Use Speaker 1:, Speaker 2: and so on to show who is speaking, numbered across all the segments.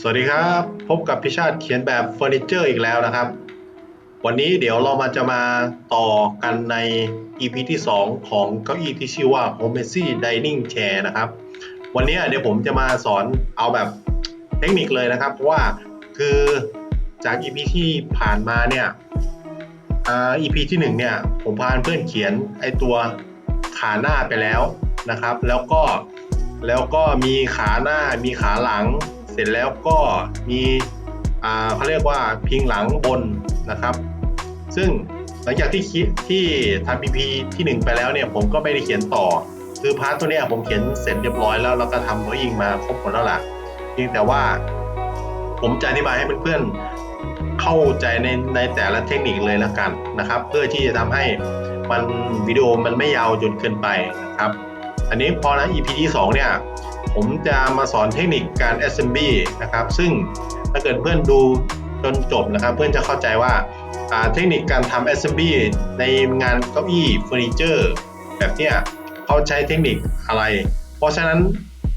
Speaker 1: สวัสดีครับ พบกับพิชาติเขียนแบบเฟอร์นิเจอร์อีกแล้วนะครับ วันนี้เดี๋ยวเรามาจะมาต่อกันใน EP ที่ 2 ของเก้าอี้ที่ชื่อว่า h o m e s y Dining Chair นะครับ วันนี้เดี๋ยวผมจะมาสอนเอาแบบเทคนิคเลยนะครับ เพราะว่าคือจาก EP ที่ผ่านมาเนี่ยอ่า EP ที่ 1 เนี่ย ผมพาเพื่อนเขียนไอตัวขาหน้าไปแล้วนะครับ แล้วก็ แล้วก็มีขาหน้ามีขาหลัง เสร็จแล้วก็มีอ่าเขาเรียกว่าพิงหลังบนนะครับ ซึ่งหลังจากที่คิดที่ทำ PP ที่ 1 ไปแล้วเนี่ยผมก็ไม่ได้เขียนต่อ คือพาร์ทตัวเนี้ยผมเขียนเสร็จเรียบร้อยแล้วแล้วก็ทำตัวอิงมาครบหมดแล้วล่ะเพียงแต่ว่าผมจะอธิบายให้เพื่อนๆเข้าใจในในแต่ละเทคนิคเลยละกันนะครับ เพื่อที่จะทำให้มันวิดีโอมันไม่ยาวจนเกินไปนะครับ อันนี้พอนะ EP ที่2เนี่ยผมจะมาสอนเทคนิคการ assembly นะครับ ซึ่งถ้าเกิดเพื่อนดูจนจบนะครับ เพื่อนจะเข้าใจว่าเทคนิคการทำ assembly ในงานเก้าอี้เฟอร์นิเจอร์แบบเนี้ยเขาใช้เทคนิคอะไร เพราะฉะนั้น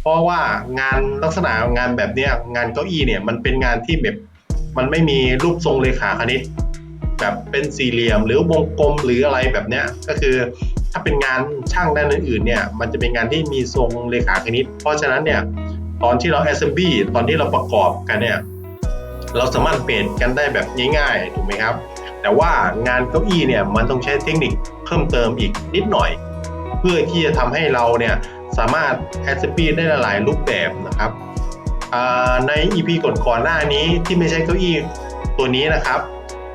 Speaker 1: เพราะว่างานลักษณะงานแบบเนี้ยงานเก้าอี้เนี่ยมันเป็นงานที่แบบมันไม่มีรูปทรงเลขาคณิตแบบเป็นสี่เหลี่ยมหรือวงกลมหรืออะไรแบบเนี้ยก็คือ ถ้าเป็นงานช่างด้านอื่นๆเนี่ยมันจะเป็นงานที่มีทรงเลขาคณิต เพราะฉะนั้นเนี่ยตอนที่เรา assembly ตอนที่เราประกอบกันเนี่ยเราสามารถเปลี่ยนกันได้แบบง่ายๆถูกไหมครับ แต่ว่างานเก้าอี้เนี่ยมันต้องใช้เทคนิคเพิ่มเติมอีกนิดหน่อย เพื่อที่จะทำให้เราเนี่ยสามารถ assembly ได้หลายรูปแบบนะครับใน EP ก่อนๆหน้านี้ที่ไม่ใช่เก้าอี้ตัวนี้นะครับ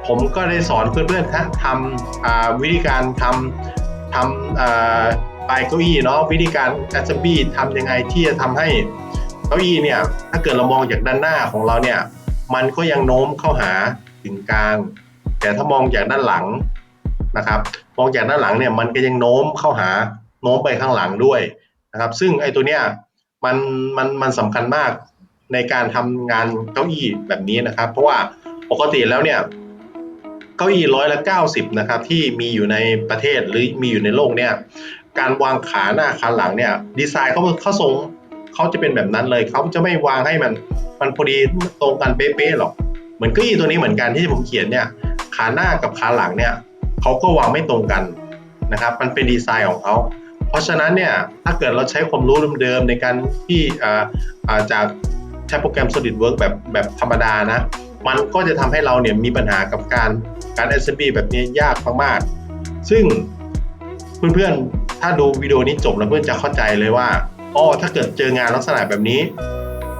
Speaker 1: ผมก็ได้สอนเพื่อนๆทำวิธีการทำ ทำปลายเก้าอี้เนาะวิธีการ assembly ทำยังไงที่จะทำให้เก้าอี้เนี่ยถ้าเกิดเรามองจากด้านหน้าของเราเนี่ยมันก็ยังโน้มเข้าหาถึงกลาง แต่ถ้ามองจากด้านหลังนะครับ มองจากด้านหลังเนี่ยมันก็ยังโน้มเข้าหาโน้มไปข้างหลังด้วยนะครับ ซึ่งไอ้ตัวเนี้ยมันมันมันสำคัญมากในการทำงานเก้าอี้แบบนี้นะครับ เพราะว่าปกติแล้วเนี่ย เก้าอี้ร้อยละเก้าสิบนะครับที่มีอยู่ในประเทศหรือมีอยู่ในโลกเนี่ยการวางขาหน้าขาหลังเนี่ยดีไซน์เขาเขาทรงเขาจะเป็นแบบนั้นเลยเขาจะไม่วางให้มันมันพอดีตรงกันเป๊ะๆหรอกเหมือนเก้าอี้ตัวนี้เหมือนกันที่ผมเขียนเนี่ยขาหน้ากับขาหลังเนี่ยเขาก็วางไม่ตรงกันนะครับ มันเป็นดีไซน์ของเขาเพราะฉะนั้นเนี่ยถ้าเกิดเราใช้ความรู้เดิมๆในการที่อ่าจากใช้โปรแกรม SolidWorks แบบแบบธรรมดานะ มันก็จะทำให้เราเนี่ยมีปัญหากับการการ SMB แบบนี้ยากมากๆ ซึ่งเพื่อนๆ ถ้าดูวิดีโอนี้จบแล้วเพื่อนจะเข้าใจเลยว่าอ๋อถ้าเกิดเจองานลักษณะแบบนี้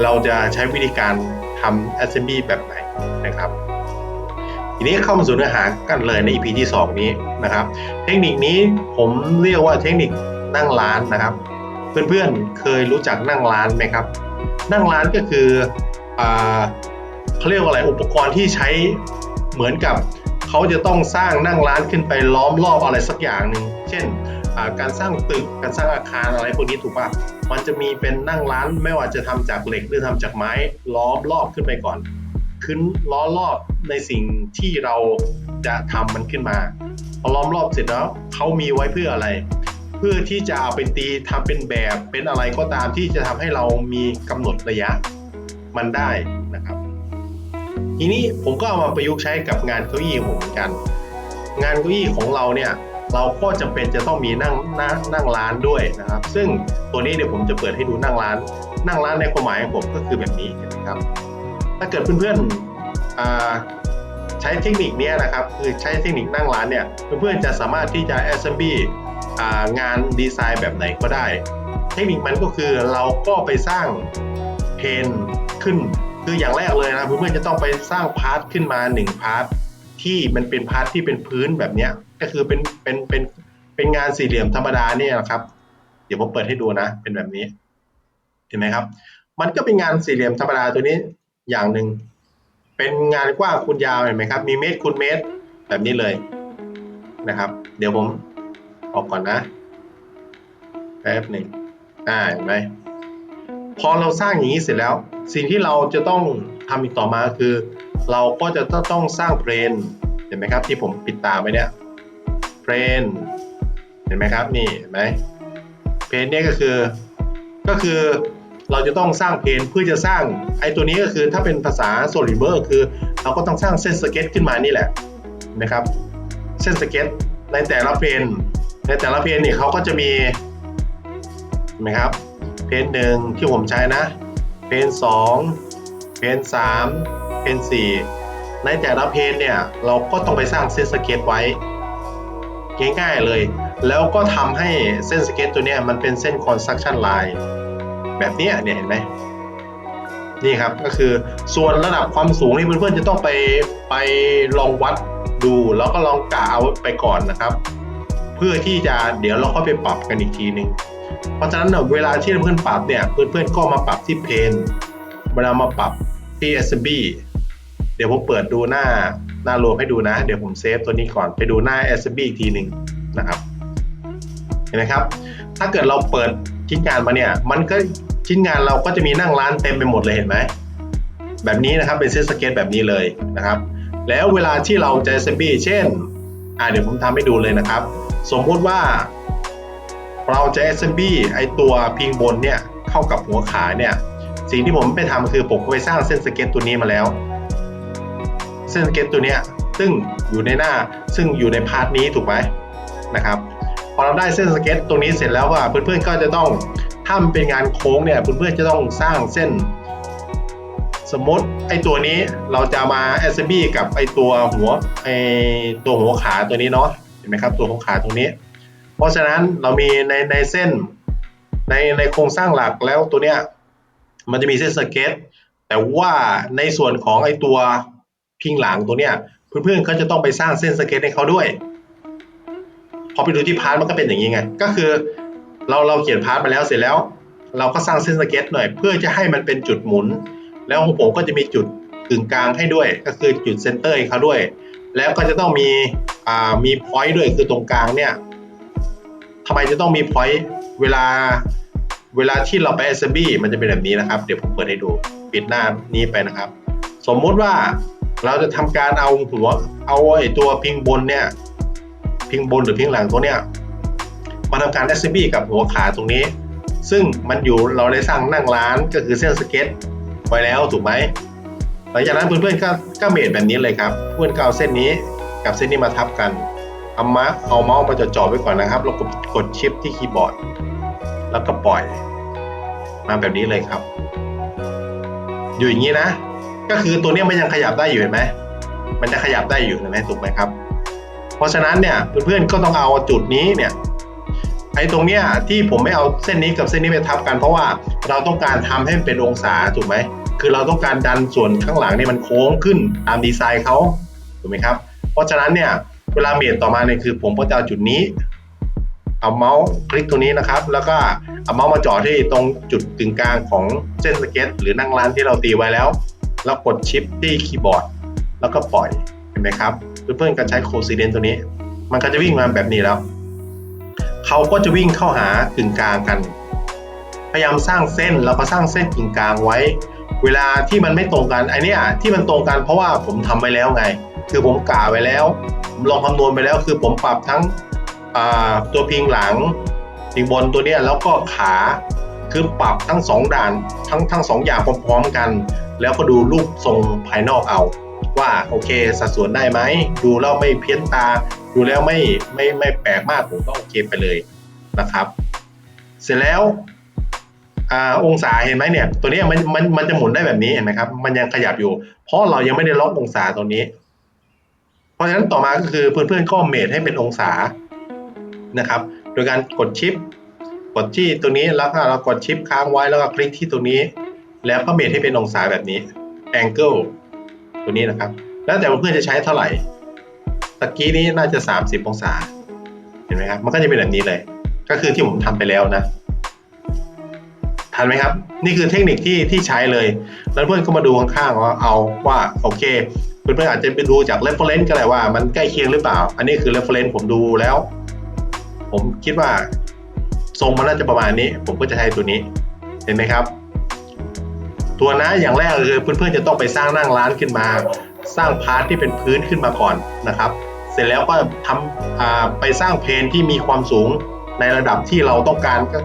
Speaker 1: เราจะใช้วิธีการทำ assembly แบบไหนนะครับ ทีนี้เข้ามาสู่เนื้อหากันเลยใน EP ที่ 2 นี้นะครับ เทคนิคนี้ผมเรียกว่าเทคนิคนั่งร้านนะครับ เพื่อนๆ เคยรู้จักนั่งร้านไหมครับ นั่งร้านก็คืออ่า เขาเรียกว่าอะไรอุปกรณ์ที่ใช้เหมือนกับเขาจะต้องสร้างนั่งร้านขึ้นไปล้อมรอบอะไรสักอย่างหนึ่งเช่นการสร้างตึกการสร้างอาคารอะไรพวกนี้ถูกป่ะมันจะมีเป็นนั่งร้านไม่ว่าจะทำจากเหล็กหรือทำจากไม้ล้อมรอบขึ้นไปก่อน ขึ้นล้อรอบในสิ่งที่เราจะทำมันขึ้นมาพอล้อมรอบเสร็จแล้วเขามีไว้เพื่ออะไร เพื่อที่จะเอาไปตีทำเป็นแบบเป็นอะไรก็ตามที่จะทำให้เรามีกำหนดระยะมันได้ ทีนี้ผมก็เอามาประยุกต์ใช้กับงานเก้าอี้ของผมเหมือนกัน งานเก้าอี้ของเราเนี่ยเราก็จำเป็นจะต้องมีนั่งนั่งนั่งร้านด้วยนะครับ ซึ่งตัวนี้เดี๋ยวผมจะเปิดให้ดูนั่งร้าน นั่งร้านในความหมายของผมก็คือแบบนี้นะครับ ถ้าเกิดเพื่อนๆใช้เทคนิคนี้นะครับ คือใช้เทคนิคนั่งร้านเนี่ยเพื่อนๆจะสามารถที่จะ assembly อ่างานดีไซน์แบบไหนก็ได้ เทคนิคมันก็คือเราก็ไปสร้างเพนขึ้น คืออย่างแรกเลยนะเพื่อนๆจะต้องไปสร้างพาร์ทขึ้นมา1พาร์ทที่มันเป็นพาร์ทที่เป็นพื้นแบบเนี้ยก็คือเป็นเป็นเป็นเป็นงานสี่เหลี่ยมธรรมดาเนี่ยนะครับ เดี๋ยวผมเปิดให้ดูนะ เป็นแบบนี้เห็นไหมครับ มันก็เป็นงานสี่เหลี่ยมธรรมดาตัวนี้อย่างหนึ่งเป็นงานกว้างคูณยาวเห็นไหมครับ มีเมตรคูณเมตรแบบนี้เลยนะครับ เดี๋ยวผมออกก่อนนะแป๊บหนึ่งอ่าเห็นไหม พอเราสร้างอย่างนี้เสร็จแล้ว สิ่งที่เราจะต้องทำอีกต่อมาคือ เราก็จะต้องสร้างเพลนเห็นไหมครับ ที่ผมปิดตาไว้เนี่ยเพลนเห็นไหมครับนี่เห็นไหมเพลนเนี่ยก็คือก็คือเราจะต้องสร้างเพลนเพื่อจะสร้างไอ้ตัวนี้ก็คือถ้าเป็นภาษา SolidWorks คือ เราก็ต้องสร้างเส้นสเก็ตขึ้นมานี่แหละนะครับ เส้นสเก็ตในแต่ละเพลนในแต่ละเพลนนี่เขาก็จะมีเห็นไหมครับ นหนึ่งที่ผมใช้นะ เพนสองเพนสามเพนสี่ในแต่ละเพนเนี่ยเราก็ต้องไปสร้างเส้นสเก็ตไว้ ง่ายๆเลย แล้วก็ทำให้เส้นสเก็ตตัวเนี้ยมันเป็นเส้น construction line แบบนี้เนี่ยเห็นไหมนี่ครับก็คือส่วนระดับความสูงที่เพื่อนๆจะต้องไปไปลองวัดดู แล้วก็ลองกะเอาไปก่อนนะครับ เพื่อที่จะเดี๋ยวเราค่อยไปปรับกันอีกทีหนึ่ง เพราะฉะนั้นเวลาที่เพื่อนปรับเนี่ยเพื่อนๆก็มาปรับที่เพนเวลามาปรับที่ SMB เดี๋ยวผมเปิดดูหน้าหน้ารวมให้ดูนะ เดี๋ยวผมเซฟตัวนี้ก่อนไปดูหน้า SMB อีกทีหนึ่งนะครับเห็นไหมครับ ถ้าเกิดเราเปิดชิ้นงานมาเนี่ย มันก็ชิ้นงานเราก็จะมีนั่งร้านเต็มไปหมดเลยเห็นไหมแบบนี้นะครับเป็นเซตสเก็ตแบบนี้เลยนะครับ แล้วเวลาที่เราจะ SMB เช่นอ่าเดี๋ยวผมทำให้ดูเลยนะครับ สมมุติว่า เราจะ SMB ไอตัวพิงบนเนี่ยเข้ากับหัวขาเนี่ยสิ่งที่ผมไปทำคือผมก็ไปสร้างเส้นสเก็ตตัวนี้มาแล้ว เส้นสเก็ตตัวเนี้ยซึ่งอยู่ในหน้าซึ่งอยู่ในพาร์ทนี้ถูกไหมนะครับพอเราได้เส้นสเก็ตตรงนี้เสร็จแล้วก็เพื่อนๆก็จะต้องถ้ามันเป็นงานโค้งเนี่ยเพื่อนๆจะต้องสร้างเส้น สมมติไอตัวนี้เราจะมา SMB กับไอตัวหัวไอตัวหัวขาตัวนี้เนาะเห็นไหมครับตัวหัวขาตรงนี้ เพราะฉะนั้นเรามีในในเส้นในในโครงสร้างหลักแล้วตัวเนี้ยมันจะมีเส้นสเก็ตแต่ว่าในส่วนของไอตัวพิงหลังตัวเนี้ยเพื่อนๆก็จะต้องไปสร้างเส้นสเก็ตให้เขาด้วย พอไปดูที่พาร์ทมันก็เป็นอย่างนี้ไงก็คือเราเราเขียนพาร์ทมาแล้วเสร็จแล้ว เราก็สร้างเส้นสเก็ตหน่อย เพื่อจะให้มันเป็นจุดหมุน แล้วของผมก็จะมีจุดกึ่งกลางให้ด้วย ก็คือจุดเซนเตอร์ให้เขาด้วย แล้วก็จะต้องมีอ่ามีพอยต์ด้วยคือตรงกลางเนี่ย ทำไมจะต้องมีพอยต์เวลาเวลาที่เราไป SMB มันจะเป็นแบบนี้นะครับ เดี๋ยวผมเปิดให้ดูปิดหน้านี้ไปนะครับ สมมุติว่าเราจะทำการเอาหัวเอาไอ้ตัวพิงบนเนี่ยพิงบนหรือพิงหลังตัวเนี้ยมาทำการ SMB กับหัวขาตรงนี้ ซึ่งมันอยู่เราได้สร้างนั่งร้านก็คือเส้นสเก็ตไว้แล้วถูกไหมหลังจากนั้นเพื่อนๆก็ก็เมดแบบนี้เลยครับ เพื่อนก็เอาเส้นนี้กับเส้นนี้มาทับกัน เอามาเอาเมาส์มาจ่อๆไว้ก่อนนะครับแล้วกดกดชิปที่คีย์บอร์ด แล้วก็ปล่อย มาแบบนี้เลยครับ อยู่อย่างนี้นะ ก็คือตัวนี้มันยังขยับได้อยู่เห็นไหมมันจะขยับได้อยู่เห็นไหมถูกไหมครับ เพราะฉะนั้นเนี่ยเพื่อนๆก็ต้องเอาจุดนี้เนี่ยไอ้ตรงเนี้ยที่ผมไม่เอาเส้นนี้กับเส้นนี้ไปทับกัน เพราะว่าเราต้องการทำให้มันเป็นองศาถูกไหมคือเราต้องการดันส่วนข้างหลังเนี่ยมันโค้งขึ้นตามดีไซน์เขาถูกไหมครับ เพราะฉะนั้นเนี่ย เวลาเมทต่อมาเนี่ยคือ ผมก็จะเอาจุดนี้ เอาเมาส์คลิกตัวนี้นะครับ แล้วก็เอาเมาส์มาจ่อที่ตรงจุดกึ่งกลางของเส้นสเก็ต หรือนั่งร้านที่เราตีไว้แล้ว แล้วกดชิปที่คีย์บอร์ด แล้วก็ปล่อยเห็นไหมครับ เพื่อนๆกันใช้โคซีเดนตัวนี้ มันก็จะวิ่งมาแบบนี้แล้วเขาก็จะวิ่งเข้าหากึ่งกลางกัน พยายามสร้างเส้นแล้วก็สร้างเส้นกึ่งกลางไว้ เวลาที่มันไม่ตรงกันไอเนี้ยที่มันตรงกันเพราะว่าผมทำไว้แล้วไง คือผมกะไว้แล้วผมลองคำนวณไปแล้วคือผมปรับทั้งตัวพิงหลังพิงบนตัวเนี้ยแล้วก็ขาคือปรับทั้งสองด่านทั้งทั้งสองอย่างพร้อมๆกัน แล้วก็ดูรูปทรงภายนอกเอา ว่าโอเคสัดส่วนได้ไหมดูแล้วไม่เพี้ยนตา ดูแล้วไม่ไม่ไม่แปลกมากผมก็โอเคไปเลยนะครับ เสร็จแล้วอ่าองศาเห็นไหมเนี่ย ตัวนี้มันมันมันจะหมุนได้แบบนี้เห็นไหมครับ มันยังขยับอยู่ เพราะเรายังไม่ได้ล็อกองศาตัวนี้ เพราะฉะนั้นต่อมาก็คือเพื่อนๆก็เมทให้เป็นองศานะครับ โดยการกดชิป กดที่ตัวนี้แล้วก็เรากดชิปค้างไว้แล้วก็คลิกที่ตัวนี้ แล้วก็เมทให้เป็นองศาแบบนี้ angle ตัวนี้นะครับ แล้วแต่เพื่อนจะใช้เท่าไหร่ตะกี้นี้น่าจะ 30 องศา เห็นไหมครับ มันก็จะเป็นแบบนี้เลย ก็คือที่ผมทำไปแล้วนะ ทันไหมครับ นี่คือเทคนิคที่ที่ใช้เลย แล้วเพื่อนก็มาดูข้างๆว่าเอาว่าโอเค เพื่อนๆอาจจะไปดูจาก reference ก็ได้ว่ามันใกล้เคียงหรือเปล่า อันนี้คือ reference ผมดูแล้ว ผมคิดว่าทรงมันน่าจะประมาณนี้ ผมก็จะใช้ตัวนี้เห็นไหมครับ ตัวนะอย่างแรกคือเพื่อนๆจะต้องไปสร้างนั่งร้านขึ้นมา สร้างพาร์ทที่เป็นพื้นขึ้นมาก่อนนะครับ เสร็จแล้วก็ทำอ่าไปสร้างเพนที่มีความสูงในระดับที่เราต้องการก็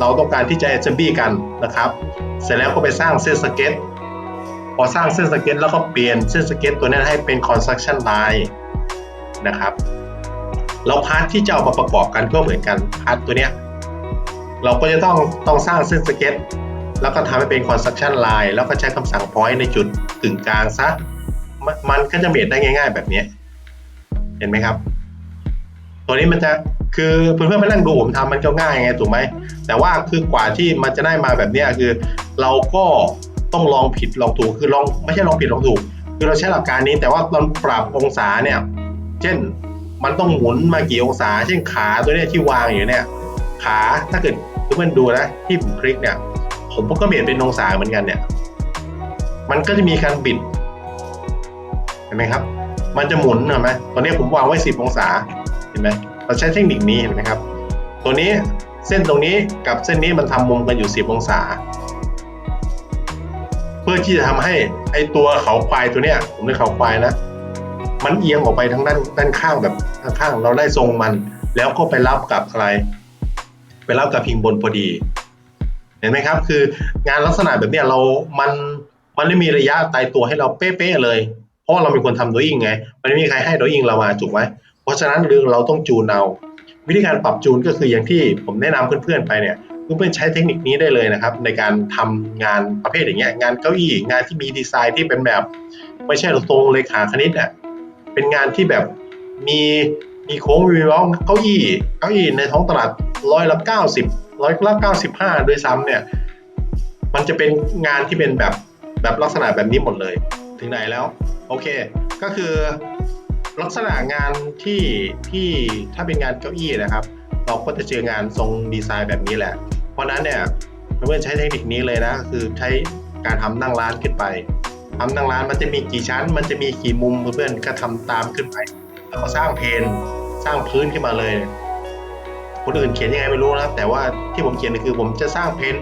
Speaker 1: เราต้องการที่จะ assembly กันนะครับ เสร็จแล้วก็ไปสร้างเส้นสเก็ต พอสร้างเส้นสเก็ตแล้วก็เปลี่ยนเส้นสเก็ตตัวนั้นให้เป็น construction line นะครับแล้วพาร์ทที่จะเอามาประกอบกันก็เหมือนกันพาร์ทตัวเนี้ยเราก็จะต้องต้องสร้างเส้นสเก็ตแล้วก็ทำให้เป็น construction line แล้วก็ใช้คำสั่ง point ในจุดกึ่งกลางซะม,มันก็จะเมดได้ง่าย ๆ แบบนี้เห็นไหมครับ ตัวนี้มันจะคือเพื่อนๆมานั่งดูผมทำมันก็ง่ายไงถูกไหมแต่ว่าคือกว่าที่มันจะได้มาแบบนี้คือ เราก็ ต้องลองผิดลองถูกคือลองไม่ใช่ลองผิดลองถูก คือเราใช้หลักการนี้แต่ว่าตอนปรับองศาเนี่ย เช่นมันต้องหมุนมากี่องศา เช่นขาตัวเนี้ยที่วางอยู่เนี่ย ขาถ้าเกิดเพื่อนดูนะที่ผมคลิกเนี่ย ผมก็เปลี่ยนเป็นองศาเหมือนกันเนี่ย มันก็จะมีการบิดเห็นไหมครับ มันจะหมุนเห็นไหมตอนนี้ผมวางไว้ 10 องศาเห็นไหมเราใช้เทคนิคนี้เห็นไหมครับ ตัวนี้เส้นตรงนี้กับเส้นนี้มันทำมุมกันอยู่ 10 องศา พื่อที่จะทำให้ไอตัวเขาควายตัวเนี้ยผมเรียกเขาควายนะมันเอียงออกไปทางด้านด้านข้างแบบข้างเราได้ทรงมัน แล้วก็ไปรับกับอะไร ไปรับกับพิงบนพอดี เห็นไหมครับ คืองานลักษณะแบบเนี้ยเรา มันมันไม่มีระยะตายตัวให้เราเป๊ะๆเลย เพราะเราเป็นคนทำโดยอิงไง มันไม่มีใครให้โดยอิงเรามาถูกไหมเพราะฉะนั้นเรื่องเราต้องจูนเอา วิธีการปรับจูนก็คืออย่างที่ผมแนะนำเพื่อนๆไปเนี่ย เพื่อนๆใช้เทคนิคนี้ได้เลยนะครับ ในการทำงานประเภทอย่างเงี้ยงานเก้าอี้งานที่มีดีไซน์ที่เป็นแบบ ไม่ใช่ตรงเลขาคณิตอะเป็นงานที่แบบมีมีโค้งมีว้าเก้าอี้เก้าอี้ในท้องตลาดร้อยละเก้าสิบร้อยละเก้าสิบห้าด้วยซ้ำเนี่ย มันจะเป็นงานที่เป็นแบบแบบลักษณะแบบนี้หมดเลย ถึงไหนแล้ว โอเค ก็คือลักษณะงานที่ที่ถ้าเป็นงานเก้าอี้นะครับ เราก็จะเจองานทรงดีไซน์แบบนี้แหละ เพราะนั้นเนี่ยเพื่อนใช้เทคนิคนี้เลยนะ คือใช้การทำนั่งร้านขึ้นไปทำนั่งร้านมันจะมีกี่ชั้น มันจะมีกี่มุมเพื่อนก็ทำตามขึ้นไป แล้วก็สร้างเพนสร้างพื้นขึ้นมาเลย คนอื่นเขียนยังไงไม่รู้นะแต่ว่าที่ผมเขียนคือผมจะสร้างเพน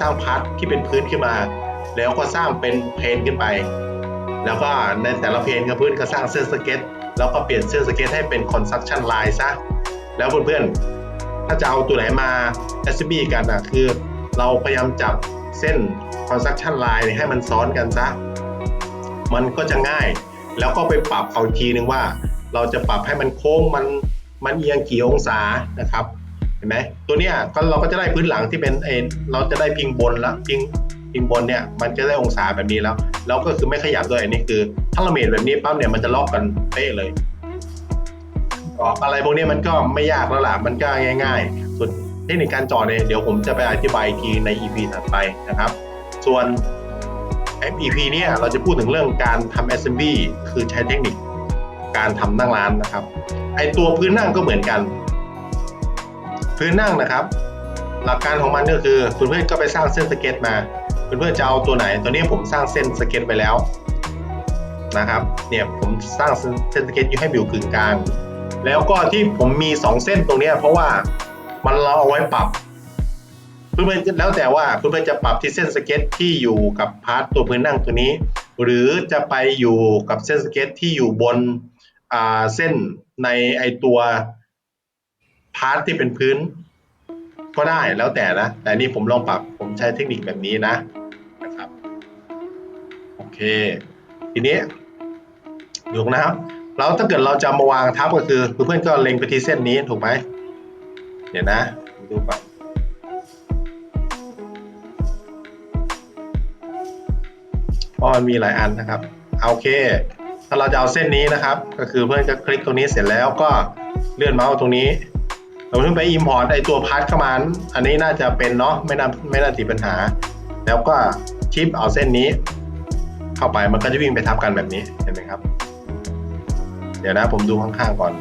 Speaker 1: สร้างพาร์ทที่เป็นพื้นขึ้นมา แล้วก็สร้างเป็นเพนขึ้นไป แล้วก็ในแต่ละเพนกับพื้นก็สร้างเส้นสเก็ต แล้วก็เปลี่ยนเส้นสเก็ตให้เป็น construction line ซะแล้วเพื่อนๆ ถ้าจะเอาตัวไหนมา assembly กันอะคือ เราพยายามจับเส้น construction line ให้มันซ้อนกันซะ มันก็จะง่าย แล้วก็ไปปรับเอาอีกทีนึงว่า เราจะปรับให้มันโค้งมันมันเอียงกี่องศานะครับเห็นไหมตัวเนี้ยก็เราก็จะได้พื้นหลังที่เป็นเออเราจะได้พิงบนแล้วพิงพิงบนเนี่ยมันจะได้องศาแบบนี้แล้ว แล้วก็คือไม่ขยับด้วยนนี้คือ ถ้าเราเมดแบบนี้ปั๊บเนี่ยมันจะล็อกกันเป๊ะเลย ออกอะไรพวกนี้มันก็ไม่ยากแล้วล่ะมันก็ง่าย ๆ ส่วนเทคนิคการจอดเนี่ยเดี๋ยวผมจะไปอธิบายทีใน EP ถัดไปนะครับ ส่วน EP เนี่ยเราจะพูดถึงเรื่องการทำ assembly คือใช้เทคนิคการทำนั่งร้านนะครับ ไอตัวพื้นนั่งก็เหมือนกัน พื้นนั่งนะครับ หลักการของมันก็คือเพื่อนๆก็ไปสร้างเส้นสเก็ตมาเพื่อนๆจะเอาตัวไหน ตัวนี้ผมสร้างเส้นสเก็ตไปแล้วนะครับ เนี่ยผมสร้างเส้นสเก็ตอยู่ให้อยู่กึ่งกลาง แล้วก็ที่ผมมี2เส้นตรงเนี้ยเพราะว่ามันเราเอาไว้ปรับเพื่อนๆแล้วแต่ว่าเพื่อนๆจะปรับที่เส้นสเก็ตที่อยู่กับพาร์ทตัวพื้นนั่งตัวนี้ หรือจะไปอยู่กับเส้นสเก็ตที่อยู่บนอ่าเส้นในไอตัวพาร์ทที่เป็นพื้น ก็ได้แล้วแต่นะ แต่นี่ผมลองปรับผมใช้เทคนิคแบบนี้นะนะครับโอเค ทีนี้ดูนะครับ แล้วถ้าเกิดเราจะมาวางทับก็คือเพื่อนๆก็เล็งไปที่เส้นนี้ถูกไหมเดี๋ยวนะดูก่อนเพราะมันมีหลายอันนะครับเอาโอเค ถ้าเราจะเอาเส้นนี้นะครับ ก็คือเพื่อนก็คลิกตรงนี้เสร็จแล้วก็เลื่อนเมาส์ตรงนี้เราเพิ่งไป import ไอตัวพาร์ทเข้ามาอันนี้น่าจะเป็นเนาะไม่น่าไม่น่าติดปัญหา แล้วก็ชิปเอาเส้นนี้ เข้าไปมันก็จะวิ่งไปทับกันแบบนี้เห็นไหมครับ ดี๋ยวนะผมดูข้างๆก่อน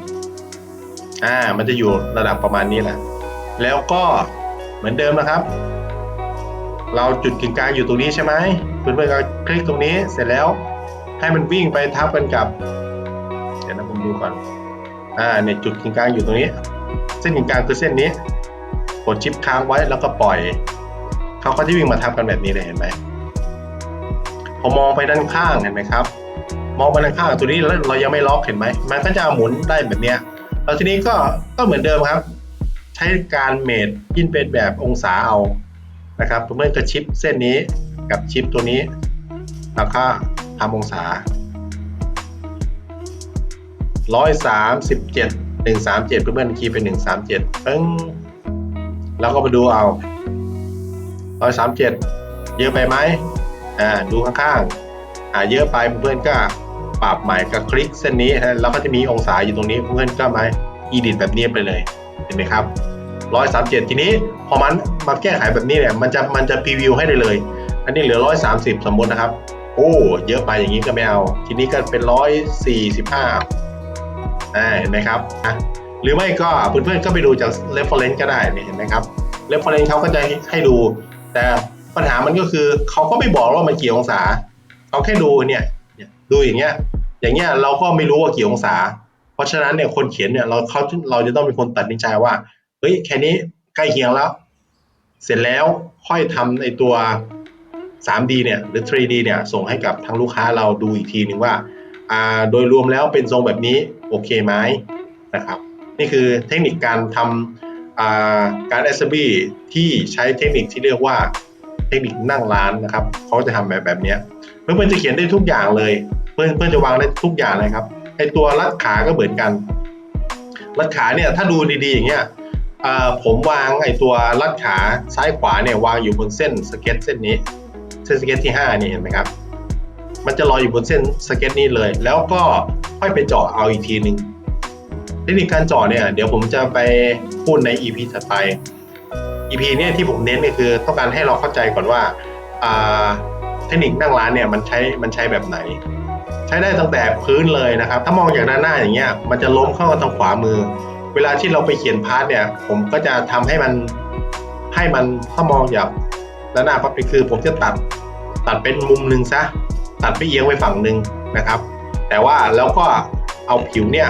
Speaker 1: อ่า มันจะอยู่ระดับประมาณนี้แหละ แล้วก็เหมือนเดิมนะครับ เราจุดกึ่งกลางอยู่ตรงนี้ใช่ไหมเพื่อนๆก็คลิกตรงนี้เสร็จแล้ว ให้มันวิ่งไปทับกันกับ เดี๋ยวนะผมดูก่อน อ่าเนี่ยจุดกึ่งกลางอยู่ตรงนี้ เส้นกึ่งกลางคือเส้นนี้ กดชิปค้างไว้แล้วก็ปล่อย เขาก็จะวิ่งมาทับกันแบบนี้เลยเห็นไหมพอมองไปด้านข้างเห็นไหมครับ มองไปด้านข้างตัวนี้แล้วเรายังไม่ล็อกเห็นไหมมันก็จะหมุนได้แบบเนี้ยแล้วทีนี้ก็ก็เหมือนเดิมครับ ใช้การเมดยินเป็นแบบองศาเอานะครับเพื่อนๆก็ชิปเส้นนี้กับชิปตัวนี้ แล้วก็ทำองศาร้อยสามสิบเจ็ดหนึ่งสามเจ็ดเพื่อนๆคีย์เป็นหนึ่งสามเจ็ดปึ้งแล้วก็มาดูเอาร้อยสามเจ็ดเยอะไปไหมอ่าดูข้างๆอ่าเยอะไปเพื่อนๆก็ ปรับใหม่ก็คลิกเส้นนี้ฮะแล้วก็จะมีองศาอยู่ตรงนี้เพื่อนๆก็มาอีดิทแบบนี้ไปเลยเห็นไหมครับร้อยสามเจ็ดทีนี้พอมันมาแก้ไขแบบนี้เนี่ยมันจะมันจะพรีวิวให้ได้เลย อันนี้เหลือร้อยสามสิบสมมตินะครับ โอ้เยอะไปอย่างนี้ก็ไม่เอา ทีนี้ก็เป็นร้อยสี่สิบห้าเห็นไหมครับอะหรือไม่ก็เพื่อนๆก็ไปดูจาก reference ก็ได้เห็นไหมครับ reference เขาก็จะให้ดู แต่ปัญหามันก็คือเขาก็ไม่บอกว่ามันกี่องศาเขาแค่ดูเนี่ย ดูอย่างเงี้ย อย่างเงี้ยเราก็ไม่รู้ว่ากี่องศา เพราะฉะนั้นเนี่ยคนเขียนเนี่ยเราเขาเราจะต้องเป็นคนตัดสินใจว่าเฮ้ยแค่นี้ใกล้เคียงแล้ว เสร็จแล้วค่อยทำในตัว 3D เนี่ยหรือ 3D เนี่ยส่งให้กับทางลูกค้าเราดูอีกทีหนึ่งว่าอ่าโดยรวมแล้วเป็นทรงแบบนี้โอเคไหมนะครับ นี่คือเทคนิคการทำการ assembly ที่ใช้เทคนิคที่เรียกว่าเทคนิคนั่งร้านนะครับเขาจะทำแบบแบบเนี้ยเพื่อนๆจะเขียนได้ทุกอย่างเลย เพื่อนเพื่อจะวางได้ทุกอย่างเลยครับไอตัวรัดขาก็เหมือนกัน รัดขาเนี่ยถ้าดูดีๆอย่างเงี้ยผมวางไอตัวรัดขาซ้ายขวาเนี่ยวางอยู่บนเส้นสเก็ตเส้นนี้ เส้นสเก็ตที่5นี่เห็นไหมครับ มันจะลอยอยู่บนเส้นสเก็ตนี้เลย แล้วก็ค่อยไปเจาะเอาอีกทีหนึ่งเทคนิคการเจาะเนี่ยเดี๋ยวผมจะไปพูดใน EP ถัดไป EP เนี่ยที่ผมเน้นเนี่ยคือต้องการให้เราเข้าใจก่อนว่าอ่าเทคนิคนั่งร้านเนี่ยมันใช้มันใช้แบบไหน ใช้ได้ตั้งแต่พื้นเลยนะครับ ถ้ามองจากด้านหน้าอย่างเงี้ยมันจะล้มเข้าทางขวามือ เวลาที่เราไปเขียนพาร์ทเนี่ย ผมก็จะทำให้มันให้มันถ้ามองจากด้านหน้าปั๊บคือ ผมจะตัดตัดเป็นมุมหนึ่งซะตัดไปเอียงไปฝั่งหนึ่งนะครับ แต่ว่าแล้วก็เอาผิวเนี่ย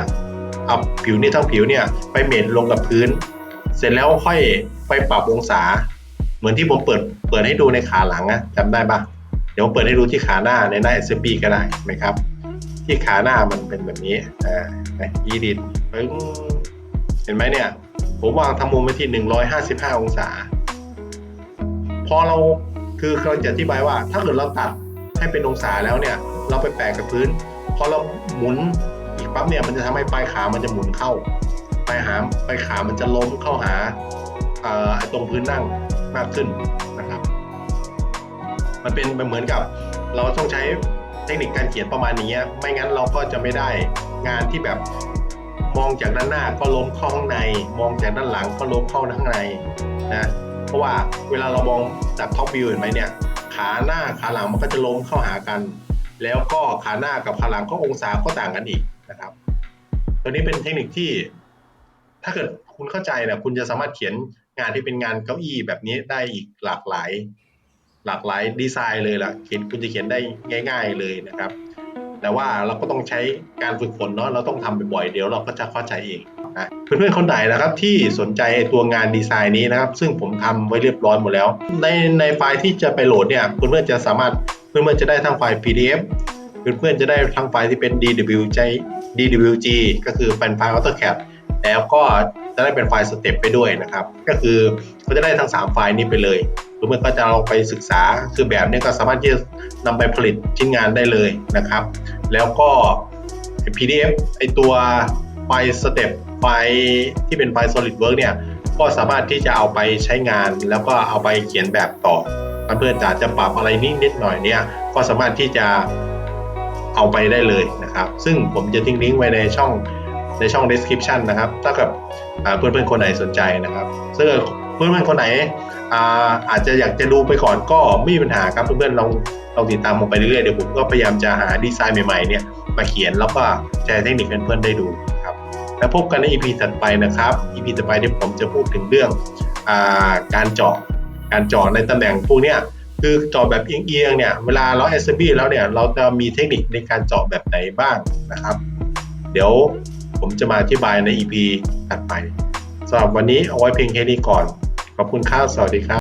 Speaker 1: เอาผิวนี่ทั้งผิวเนี่ยไปเมทลงกับพื้น เสร็จแล้วค่อยไปปรับองศา เหมือนที่ผมเปิดเปิดให้ดูในขาหลังนะจำได้ปะเดี๋ยวผมเปิดให้ดูที่ขาหน้าในหน้า s อ p ก็ได้ไหมครับ ที่ขาหน้ามันเป็นแบบนี้อ่าอีดิทปึ้งเห็นไหมเนี่ย ผมวางทำมุมไว้ที่ 155 องศา พอเราคือเราจะอธิบายว่า ถ้าเกิดเราตัดให้เป็นองศาแล้วเนี่ย เราไปแปะกับพื้น พอเราหมุนอีกปั๊บเนี่ยมันจะทำให้ปลายขามันจะหมุนเข้าปลายหามปลายขามันจะล้มเข้าหาอ่อไอ้ตรงพื้นนั่งมากขึ้นนะครับ มันเป็นมันเหมือนกับ เราต้องใช้ เทคนิคการเขียนประมาณนี้ไม่งั้นเราก็จะไม่ได้งานที่แบบมองจากด้านหน้าก็ล้มเข้าข้างใน มองจากด้านหลังก็ล้มเข้าข้างในนะเพราะว่าเวลาเรามองจากท็อปวิวเห็นไหมเนี่ย ขาหน้าขาหลังมันก็จะล้มเข้าหากัน แล้วก็ขาหน้ากับขาหลังก็องศาก็ต่างกันอีกนะครับ ตัวนี้เป็นเทคนิคที่ ถ้าเกิดคุณเข้าใจเนี่ยคุณจะสามารถเขียนงานที่เป็นงานเก้าอี้แบบนี้ได้อีกหลากหลาย หลากหลายดีไซน์เลยล่ะเขียนคุณจะเขียนได้ง่าย ๆเลยนะครับ แต่ว่าเราก็ต้องใช้การฝึกฝนเนาะเราต้องทำบ่อยๆเดี๋ยวเราก็จะเข้าใจเองนะเพื่อนๆคนไหนนะครับที่สนใจตัวงานดีไซน์นี้นะครับ ซึ่งผมทำไว้เรียบร้อยหมดแล้ว ในในไฟล์ที่จะไปโหลดเนี่ยเพื่อนๆจะสามารถเพื่อนๆจะได้ทั้งไฟล์ PDF เพื่อนๆจะได้ทั้งไฟล์ที่เป็น DWG DWG ก็คือเป็นไฟล์ AutoCAD แล้วก็ จะได้เป็นไฟล์สเต็ปไปด้วยนะครับ ก็คือก็จะได้ทั้ง 3 ไฟล์นี้ไปเลยเพื่อนก็จะลองไปศึกษาคือแบบนี้ก็สามารถที่จะนำไปผลิตชิ้นงานได้เลยนะครับ แล้วก็ PDF ไอตัวไฟล์สเต็ปไฟล์ที่เป็นไฟล์ SolidWorks เนี่ยก็สามารถที่จะเอาไปใช้งาน แล้วก็เอาไปเขียนแบบต่อเพื่อนๆจะจะปรับอะไรนิดนิดหน่อยเนี่ยก็สามารถที่จะเอาไปได้เลยนะครับ ซึ่งผมจะทิ้งลิงก์ไว้ในช่อง ในช่อง description นะครับ ถ้าเกิดอ่าเพื่อนๆคนไหนสนใจนะครับ ซึ่งเพื่อนๆคนไหนอาอาจจะอยากจะดูไปก่อนก็ไม่มีปัญหาครับเพื่อนๆลองลองติดตามผมไปเรื่อยๆเดี๋ยวผมก็พยายามจะหาดีไซน์ใหม่ๆเนี่ยมาเขียนแล้วก็แชร์เทคนิคเพื่อนๆได้ดูนะครับแล้วพบกันใน EP ถัดไปนะครับ EP ถัดไปที่ผมจะพูดถึงเรื่องอาการเจาะการเจาะในตำแหน่งพวกเนี้ยคือเจาะแบบเอียงๆเนี่ยเวลาเรา assembly แล้วเนี่ยเราจะมีเทคนิคในการเจาะแบบไหนบ้างนะครับ เดี๋ยว ผมจะมาอธิบายใน EP ถัดไปสำหรับวันนี้เอาไว้เพียงแค่นี้ก่อน ขอบคุณครับสวัสดีครับ